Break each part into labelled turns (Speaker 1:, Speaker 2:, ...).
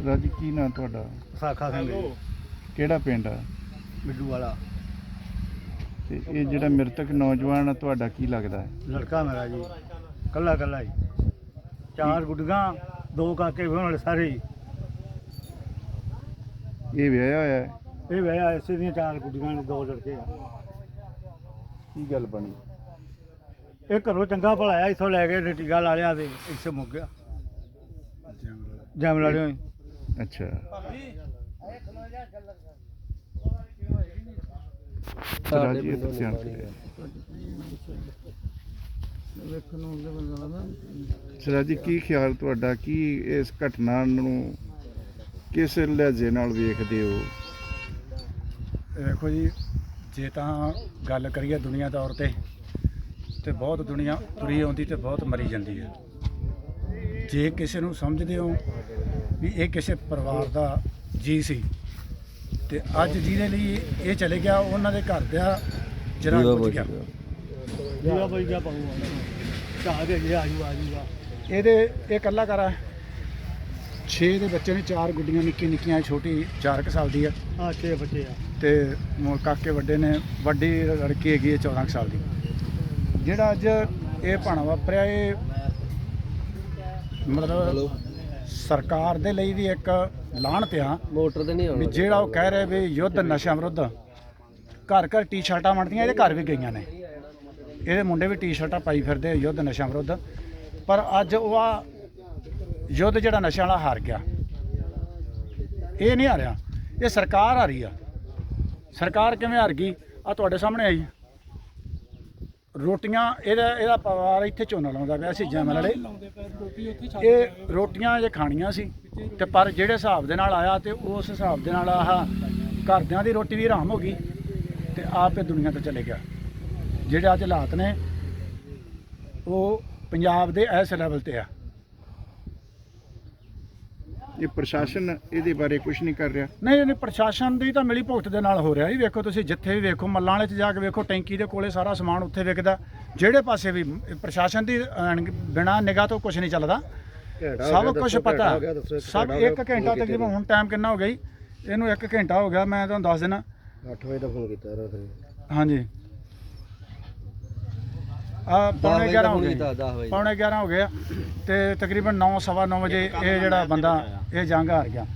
Speaker 1: ਸਰਦਾਰ ਜੀ ਕੀ ਨਾਂ ਤੁਹਾਡਾ?
Speaker 2: ਸਾਖਾ ਸਿੰਘ ਜੀ,
Speaker 1: ਕਿਹੜਾ ਪਿੰਡ ਆ?
Speaker 2: ਮਿੱਡੂ ਵਾਲਾ।
Speaker 1: ਤੇ ਇਹ ਜਿਹੜਾ ਮ੍ਰਿਤਕ ਨੌਜਵਾਨ ਆ ਤੁਹਾਡਾ ਕੀ ਲੱਗਦਾ ਹੈ?
Speaker 2: ਲੜਕਾ ਮੇਰਾ ਜੀ। ਕੱਲਾ ਕੱਲਾ ਹੀ ਚਾਰ ਗੁੱਡੀਆਂ ਦੋ ਕਾਕੇ ਹੋਣ ਵਾਲੇ ਸਾਰੇ ਹੀ
Speaker 1: ਇਹ ਵਿਆਹਿਆ ਹੋਇਆ ਹੈ?
Speaker 2: ਇਹ ਵਿਆਹ ਇਸੇ ਦੀਆਂ ਚਾਰ ਗੁੱਡੀਆਂ ਨੇ ਦੋ ਲੜਕੇ ਆ।
Speaker 1: ਕੀ ਗੱਲ ਬਣੀ?
Speaker 2: ਇਹ ਘਰੋਂ ਚੰਗਾ ਭਲਾਇਆ ਇੱਥੋਂ ਲੈ ਕੇ ਟੀਕਾ ਲਾ ਲਿਆ ਤੇ ਇੱਥੇ ਮੁੱਕ ਗਿਆ। ਜਮ ਲੜਿਓ ਹੀ।
Speaker 1: ਅੱਛਾ। ਜੀ ਕੀ ਖਿਆਲ ਤੁਹਾਡਾ? ਕੀ ਇਸ ਘਟਨਾ ਨੂੰ ਕਿਸ ਲਹਿਜੇ ਨਾਲ ਵੇਖਦੇ ਹੋ?
Speaker 3: ਦੇਖੋ ਜੀ ਜੇ ਤਾਂ ਗੱਲ ਕਰੀਏ ਦੁਨੀਆ ਤੌਰ ਤੇ ਤੇ ਬਹੁਤ ਦੁਨੀਆ ਤੁਰੀ ਆਉਂਦੀ ਤੇ ਬਹੁਤ ਮਰੀ ਜਾਂਦੀ ਹੈ। ਜੇ ਕਿਸੇ ਨੂੰ ਸਮਝਦੇ ਹੋ ਵੀ ਇਹ ਕਿਸੇ ਪਰਿਵਾਰ ਦਾ ਜੀ ਸੀ। ਤੇ ਅੱਜ ਜਿਹਦੇ ਲਈ ਇਹ ਚਲੇ ਗਿਆ ਉਹਨਾਂ ਦੇ ਘਰ ਦਾ ਜਰਾ ਕੁਝ ਗਿਆ।
Speaker 2: ਜੀਵਾ ਬਈ ਗਿਆ ਪਾਉ ਚਾਹ ਦੇ ਗਿਆ ਆਜੂ ਆਜੂਗਾ
Speaker 3: ਇਹਦੇ ਇਹ ਇਕੱਲਾ ਕਰਾ 6 ਦੇ ਬੱਚੇ ਨੇ ਚਾਰ ਗੁੱਡੀਆਂ ਨਿੱਕੀ ਨਿੱਕੀਆਂ ਛੋਟੀ 4 ਕੁ ਸਾਲ ਦੀ ਆ।
Speaker 2: ਆ ਛੇ ਬੱਚੇ ਆ।
Speaker 3: ਤੇ ਮ- ਕਾਕੇ ਵੱਡੇ ਨੇ ਵੱਡੀ ਲੜਕੀ ਹੈਗੀ ਹੈ 14 ਕੁ ਸਾਲ ਦੀ। ਜਿਹੜਾ ਅੱਜ ਇਹ ਭਾਣਾ ਵਾਪਰਿਆ ਇਹ ਮਤਲਬ ਸਰਕਾਰ ਦੇ ਲਈ ਵੀ ਇੱਕ ਲਾਹਣਤ ਆ
Speaker 4: ਮੋਟਰ ਤੇ ਨਹੀਂ
Speaker 3: ਵੀ ਜਿਹੜਾ ਉਹ ਕਹਿ ਰਿਹਾ ਵੀ ਯੁੱਧ ਨਸ਼ਾ ਵਿਰੁੱਧ ਘਰ ਘਰ ਟੀ-ਸ਼ਰਟਾਂ ਬਣਦੀਆਂ ਇਹਦੇ ਘਰ ਵੀ ਗਈਆਂ ਨੇ। ਇਹਦੇ ਮੁੰਡੇ ਵੀ ਟੀ-ਸ਼ਰਟਾਂ ਪਾਈ ਫਿਰਦੇ ਆ ਯੁੱਧ ਨਸ਼ਾ ਵਿਰੁੱਧ। ਪਰ ਅੱਜ ਉਹ ਆ ਯੁੱਧ ਜਿਹੜਾ ਨਸ਼ਾ ਵਾਲਾ ਹਾਰ ਗਿਆ। ਇਹ ਨਹੀਂ ਹਾਰਿਆ ਇਹ ਸਰਕਾਰ ਹਾਰੀ ਆ। ਸਰਕਾਰ ਕਿਵੇਂ ਹਾਰ ਗਈ? ਆ ਤੁਹਾਡੇ ਸਾਹਮਣੇ ਆਈ। ਰੋਟੀਆਂ, ਇਹਦਾ ਇਹਦਾ ਪਰਿਵਾਰ ਇੱਥੇ ਝੋਨਾ ਲਾਉਂਦਾ ਪਿਆ ਸੀ, ਜੈਮਲ ਵਾਲੇ। ਇਹ ਰੋਟੀਆਂ ਜੇ ਖਾਣੀਆਂ ਸੀ, ਤੇ ਪਰ ਜਿਹੜੇ ਹਿਸਾਬ ਦੇ ਨਾਲ ਆਇਆ ਤੇ ਉਸ ਹਿਸਾਬ ਦੇ ਨਾਲ ਆਹ ਘਰਦਿਆਂ ਦੀ ਰੋਟੀ ਵੀ ਹਰਾਮ ਹੋ ਗਈ ਤੇ ਆਪ ਇਹ ਦੁਨੀਆ ਤੋਂ ਚਲੇ ਗਿਆ। ਜਿਹੜੇ ਅੱਜ ਹਾਲਾਤ ਨੇ, ਉਹ ਪੰਜਾਬ ਦੇ ਇਸ ਲੈਵਲ ਤੇ ਆ।
Speaker 1: ਇਹ ਪ੍ਰਸ਼ਾਸਨ ਇਹਦੇ ਬਾਰੇ ਕੁਝ ਨਹੀਂ ਕਰ ਰਿਹਾ।
Speaker 3: ਨਹੀਂ ਨਹੀਂ ਪ੍ਰਸ਼ਾਸਨ ਦੀ ਤਾਂ ਮਿਲੀ ਭੁਗਤ ਦੇ ਨਾਲ ਹੋ ਰਿਹਾ। ਜੀ ਵੇਖੋ ਤੁਸੀਂ ਜਿੱਥੇ ਵੀ ਵੇਖੋ ਮੱਲਾਂ ਵਾਲੇ 'ਚ ਜਾ ਕੇ ਵੇਖੋ ਟੈਂਕੀ ਦੇ ਕੋਲੇ ਸਾਰਾ ਸਮਾਨ ਉੱਥੇ ਵਿਕਦਾ। ਜਿਹੜੇ ਪਾਸੇ ਵੀ ਪ੍ਰਸ਼ਾਸਨ ਦੀ ਬਿਨਾ ਨਿਗਾਹ ਤੋਂ ਕੁਝ ਨਹੀਂ ਚੱਲਦਾ। ਸਭ ਕੁਝ ਪਤਾ। ਸਭ ਇੱਕ ਘੰਟਾ ਤਕਰੀਬਨ ਹੁਣ ਟਾਈਮ ਕਿੰਨਾ ਹੋ ਗਿਆ ਜੀ? ਇਹਨੂੰ ਇੱਕ ਘੰਟਾ ਹੋ ਗਿਆ ਮੈਂ ਤੁਹਾਨੂੰ ਦੱਸ ਦੇਣਾ
Speaker 4: 8 ਵਜੇ ਦਾ ਫੋਨ ਕੀਤਾ ਰਾ ਫਿਰ
Speaker 3: ਹਾਂਜੀ। ਆ ਪੌਣੇ 11 ਹੋ ਗਏ।
Speaker 4: 10 ਵਜੇ।
Speaker 3: ਪੌਣੇ 11 ਹੋ ਗਏ ਆ ਤੇ ਤਕਰੀਬਨ 9 ਸਵਾ 9 ਵਜੇ ਇਹ ਜਿਹੜਾ ਬੰਦਾ ਇਹ ਜੰਗ ਹਾਰ ਗਿਆ।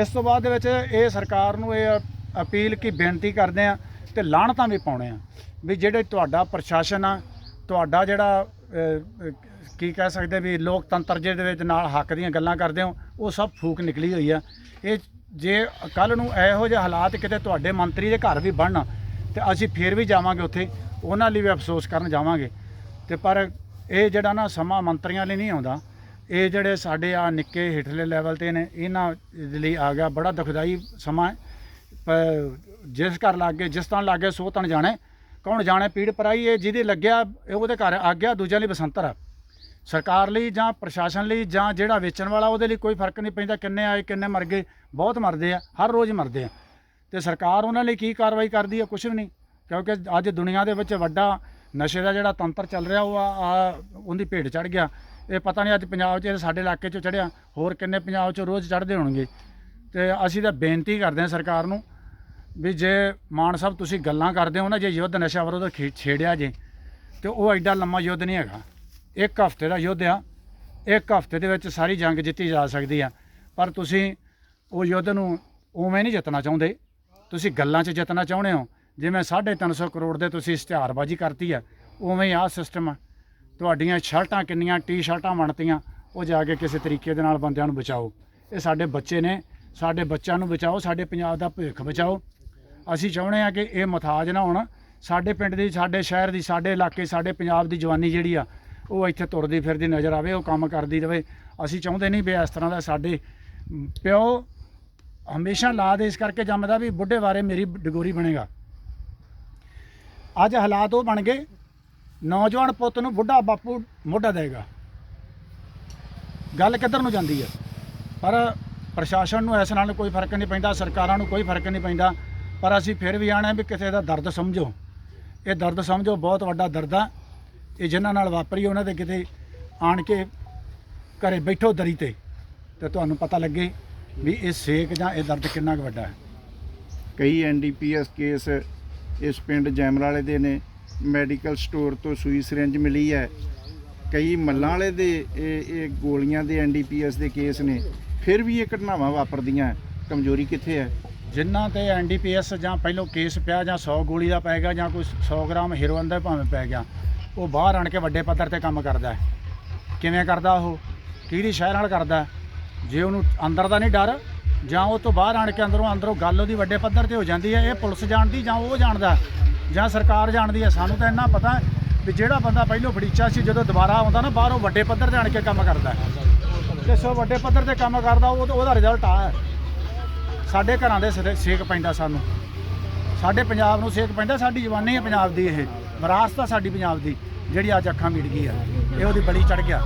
Speaker 3: ਇਸ ਤੋਂ ਬਾਅਦ ਦੇ ਵਿੱਚ ਇਹ ਸਰਕਾਰ ਨੂੰ ਇਹ ਅਪੀਲ ਕੀ ਬੇਨਤੀ ਕਰਦੇ ਆ ਤੇ ਲਾਹਣਤਾਂ ਵੀ ਪਾਉਣੇ ਆ ਵੀ ਜਿਹੜੇ ਤੁਹਾਡਾ ਪ੍ਰਸ਼ਾਸਨ ਆ ਤੁਹਾਡਾ ਜਿਹੜਾ ਕੀ ਕਹਿ ਸਕਦੇ ਵੀ ਲੋਕਤੰਤਰ ਜਿਹਦੇ ਵਿੱਚ ਨਾਲ ਹੱਕ ਦੀਆਂ ਗੱਲਾਂ ਕਰਦੇ ਹੋ ਉਹ ਸਭ ਫੂਕ ਨਿਕਲੀ ਹੋਈ ਆ। ਇਹ ਜੇ ਕੱਲ ਨੂੰ ਇਹੋ ਜਿਹੇ ਹਾਲਾਤ ਕਿਤੇ ਤੁਹਾਡੇ ਮੰਤਰੀ ਦੇ ਘਰ ਵੀ ਬਣਨ ਤੇ ਅਸੀਂ ਫੇਰ ਵੀ ਜਾਵਾਂਗੇ ਉੱਥੇ ਉਹਨਾਂ ਲਈ ਵੀ ਅਫਸੋਸ ਕਰਨ ਜਾਵਾਂਗੇ। ਤੇ ਪਰ ਇਹ ਜਿਹੜਾ ਨਾ ਸਮਾਂ ਮੰਤਰੀਆਂ ਲਈ ਨਹੀਂ ਆਉਂਦਾ, ਇਹ ਜਿਹੜੇ ਸਾਡੇ ਆ ਨਿੱਕੇ ਹੇਠਲੇ ਲੈਵਲ ਤੇ ਨੇ, ਇਹਨਾਂ ਦੇ ਲਈ ਆ ਗਿਆ ਬੜਾ ਦੁਖਦਾਈ ਸਮਾਂ। ਹੈ। ਪਰ ਜਿਸ ਘਰ ਲੱਗ, ਜਿਸ ਤਣ ਲੱਗ ਗਏ ਸੋ ਤਣ ਜਾਣੇ, ਕੌਣ ਜਾਣੇ? ਪੀੜ ਪਰਾਈ ਇਹ, ਜਿਹਦੇ ਲੱਗਿਆ ਇਹ ਉਹਦੇ ਘਰ ਆ ਗਿਆ, ਦੂਜਿਆਂ ਲਈ ਬਸੰਤਰ। ਆ ਸਰਕਾਰ ਲਈ ਜਾਂ ਪ੍ਰਸ਼ਾਸਨ ਲਈ ਜਾਂ ਜਿਹੜਾ ਵੇਚਣ ਵਾਲਾ, ਉਹਦੇ ਲਈ ਕੋਈ ਫ਼ਰਕ ਨਹੀਂ ਪੈਂਦਾ ਕਿੰਨੇ ਆਏ, ਕਿੰਨੇ ਮਰ ਗਏ। ਬਹੁਤ ਮਰਦੇ ਆ, ਹਰ ਰੋਜ਼ ਮਰਦੇ ਆ। ਤੇ ਸਰਕਾਰ ਉਹਨਾਂ ਲਈ ਕੀ ਕਾਰਵਾਈ ਕਰਦੀ ਹੈ ਕੁਝ ਵੀ ਨਹੀਂ। ਕਿਉਂਕਿ ਅੱਜ ਦੁਨੀਆ ਦੇ ਵਿੱਚ ਵੱਡਾ ਨਸ਼ੇ ਦਾ ਜਿਹੜਾ ਤੰਤਰ ਚੱਲ ਰਿਹਾ, ਉਹ ਆ ਉਹਦੀ ਭੇਡ ਚੜ ਗਿਆ। ਇਹ ਪਤਾ ਨਹੀਂ ਅੱਜ ਪੰਜਾਬ 'ਚ ਇਹ ਸਾਡੇ ਇਲਾਕੇ 'ਚ ਚੜਿਆ ਹੋਰ ਕਿੰਨੇ ਪੰਜਾਬ 'ਚ ਰੋਜ਼ ਚੜਦੇ ਹੋਣਗੇ। ਤੇ ਅਸੀਂ ਤਾਂ ਬੇਨਤੀ ਕਰਦੇ ਹਾਂ ਸਰਕਾਰ ਨੂੰ ਵੀ ਜੇ ਮਾਨ ਸਾਹਿਬ ਤੁਸੀਂ ਗੱਲਾਂ ਕਰਦੇ ਹੋ ਨਾ, ਜੇ ਯੁੱਧ ਨਸ਼ਾ ਵਿਰੁੱਧ ਖੇ- ਛੇੜਿਆ ਜੇ, ਤੇ ਉਹ ਐਡਾ ਲੰਮਾ ਯੁੱਧ ਨਹੀਂ ਹੈਗਾ। ਇੱਕ ਹਫ਼ਤੇ ਦਾ ਯੁੱਧ ਆ, ਇੱਕ ਹਫ਼ਤੇ ਦੇ ਵਿੱਚ ਸਾਰੀ ਜੰਗ ਜਿੱਤੀ ਜਾ ਸਕਦੀ ਆ। ਪਰ ਤੁਸੀਂ ਉਹ ਯੁੱਧ ਨੂੰ ਉਵੇਂ ਨਹੀਂ ਜਿੱਤਣਾ ਚਾਹੁੰਦੇ। ਤੁਸੀਂ ਗੱਲਾਂ 'ਚ ਜਿੱਤਣਾ ਚਾਹੁੰਦੇ ਹੋ। ਜਿਵੇਂ 350 ਕਰੋੜ ਦੇ ਤੁਸੀਂ ਇਸ਼ਤਿਹਾਰਬਾਜ਼ੀ ਕਰਤੀ ਆ, ਉਵੇਂ ਹੀ ਆਹ ਸਿਸਟਮ ਆ। ਤੁਹਾਡੀਆਂ ਸ਼ਰਟਾਂ ਕਿੰਨੀਆਂ, ਟੀ-ਸ਼ਰਟਾਂ ਬਣਤੀਆਂ, ਉਹ ਜਾ ਕੇ ਕਿਸੇ ਤਰੀਕੇ ਦੇ ਨਾਲ ਬੰਦਿਆਂ ਨੂੰ ਬਚਾਓ। ਇਹ ਸਾਡੇ ਬੱਚੇ ਨੇ, ਸਾਡੇ ਬੱਚਿਆਂ ਨੂੰ ਬਚਾਓ, ਸਾਡੇ ਪੰਜਾਬ ਦਾ ਭਵਿੱਖ ਬਚਾਓ। ਅਸੀਂ ਚਾਹੁੰਦੇ ਆ ਕਿ ਇਹ ਮਥਾਜ ਨਾ ਹੋਣ। ਸਾਡੇ ਪਿੰਡ ਦੀ, ਸਾਡੇ ਸ਼ਹਿਰ ਦੀ, ਸਾਡੇ ਇਲਾਕੇ, ਸਾਡੇ ਪੰਜਾਬ ਦੀ ਜਵਾਨੀ ਜਿਹੜੀ ਆ, ਉਹ ਇੱਥੇ ਤੁਰਦੀ ਫਿਰਦੀ ਨਜ਼ਰ ਆਵੇ, ਉਹ ਕੰਮ ਕਰਦੀ ਰਵੇ। ਅਸੀਂ ਚਾਹੁੰਦੇ ਨਹੀਂ ਵੀ ਇਸ ਤਰ੍ਹਾਂ ਦਾ ਸਾਡੇ ਪਿਓ ਹਮੇਸ਼ਾ ਲਾਦ ਇਸ ਕਰਕੇ ਜੰਮਦਾ ਵੀ ਬੁੱਢੇ ਬਾਰੇ ਮੇਰੀ ਡਗੋਰੀ ਬਣੇਗਾ। ਅੱਜ ਹਾਲਾਤ ਉਹ ਬਣ ਗਏ, ਨੌਜਵਾਨ ਪੁੱਤ ਨੂੰ ਬੁੱਢਾ ਬਾਪੂ ਮੋਢਾ ਦੇਗਾ ਗੱਲ ਕਿੱਧਰ ਨੂੰ ਜਾਂਦੀ ਹੈ? ਪਰ ਪ੍ਰਸ਼ਾਸਨ ਨੂੰ ਇਸ ਨਾਲ ਕੋਈ ਫ਼ਰਕ ਨਹੀਂ ਪੈਂਦਾ, ਸਰਕਾਰਾਂ ਨੂੰ ਕੋਈ ਫ਼ਰਕ ਨਹੀਂ ਪੈਂਦਾ। ਪਰ ਅਸੀਂ ਫਿਰ ਵੀ ਆਣਾ ਵੀ ਕਿਸੇ ਦਾ ਦਰਦ ਸਮਝੋ। ਇਹ ਦਰਦ ਸਮਝੋ, ਬਹੁਤ ਵੱਡਾ ਦਰਦ ਆ। ਇਹ ਜਿਨ੍ਹਾਂ ਨਾਲ ਵਾਪਰੀ, ਉਹਨਾਂ ਦੇ ਕਿਤੇ ਆਣ ਕੇ ਘਰੇ ਬੈਠੋ ਦਰੀ ਤੇ ਤੇ ਤੁਹਾਨੂੰ ਪਤਾ ਲੱਗੇ ਵੀ ਇਹ ਸੇਕ ਜਾਂ ਇਹ ਦਰਦ ਕਿੰਨਾ ਕੁ ਵੱਡਾ ਹੈ।
Speaker 1: ਕਈ ਐਨਡੀਪੀਐਸ ਕੇਸ ਇਸ ਪਿੰਡ ਜੈਮਰਾਲੇ ਦੇ ਨੇ। ਮੈਡੀਕਲ ਸਟੋਰ ਤੋਂ ਸੂਈ ਸਿਰਿੰਜ ਮਿਲੀ ਹੈ। ਕਈ ਮੱਲਾਂ ਵਾਲੇ ਦੇ ਇਹ ਇਹ ਗੋਲੀਆਂ ਦੇ ਐਨਡੀਪੀਐਸ ਦੇ ਕੇਸ ਨੇ। ਫਿਰ ਵੀ ਇਹ ਘਟਨਾਵਾਂ ਵਾਪਰਦੀਆਂ ਕਮਜ਼ੋਰੀ ਕਿੱਥੇ ਹੈ?
Speaker 3: ਜਿਨ੍ਹਾਂ ਤੇ ਐਨਡੀਪੀਐਸ ਜਾਂ ਪਹਿਲੋਂ ਕੇਸ ਪਿਆ ਜਾਂ 100 ਗੋਲੀ ਦਾ ਪੈ ਗਿਆ ਜਾਂ ਕੋਈ 100 ਗ੍ਰਾਮ ਹੀਰੋਇਨ ਦਾ ਭਾਵੇਂ ਪੈ ਗਿਆ, ਉਹ ਬਾਹਰ ਆਣ ਕੇ ਵੱਡੇ ਪੱਧਰ ਤੇ ਕੰਮ ਕਰਦਾ ਹੈ। ਕਿਵੇਂ ਕਰਦਾ ਉਹ? ਕਿਹਦੀ ਸ਼ਹਿਰ ਨਾਲ ਕਰਦਾ ਜੇ ਉਹਨੂੰ ਅੰਦਰ ਦਾ ਨਹੀਂ ਡਰ ਜਾਂ ਉਹ ਤੋਂ ਬਾਹਰ ਆਣ ਕੇ ਅੰਦਰੋਂ ਅੰਦਰੋਂ ਗੱਲ ਉਹਦੀ ਵੱਡੇ ਪੱਧਰ ਤੇ ਹੋ ਜਾਂਦੀ ਹੈ, ਇਹ ਪੁਲਿਸ ਜਾਣਦੀ ਜਾਂ ਉਹ ਜਾਣਦਾ ਜਾਂ ਸਰਕਾਰ ਜਾਣਦੀ ਹੈ। ਸਾਨੂੰ ਤਾਂ ਇੰਨਾ ਪਤਾ ਵੀ ਜਿਹੜਾ ਬੰਦਾ ਪਹਿਲੋਂ ਫੜੀਚਾ ਸੀ, ਜਦੋਂ ਦੁਬਾਰਾ ਆਉਂਦਾ ਨਾ, ਬਾਹਰੋਂ ਵੱਡੇ ਪੱਧਰ ਤੇ ਆਣ ਕੇ ਕੰਮ ਕਰਦਾ ਹੈ। ਤੇ ਸੋ ਵੱਡੇ ਪੱਧਰ ਤੇ ਕੰਮ ਕਰਦਾ, ਉਹ ਉਹਦਾ ਰਿਜ਼ਲਟ ਆ ਸਾਡੇ ਘਰਾਂ ਦੇ ਸਿਰੇ ਸੇਕ ਪੈਂਦਾ ਸਾਨੂੰ। ਸਾਡੇ ਪੰਜਾਬ ਨੂੰ ਸੇਕ ਪੈਂਦਾ, ਸਾਡੀ ਜਵਾਨੀ ਹੈ ਪੰਜਾਬ ਦੀ ਇਹ। ਵਿਰਾਸਤ ਆ ਸਾਡੀ ਪੰਜਾਬ ਦੀ, ਜਿਹੜੀ ਅੱਜ ਅੱਖਾਂ ਮੀਟ ਗਈ ਆ ਇਹ ਉਹਦੀ ਬਲੀ ਚੜ ਗਿਆ।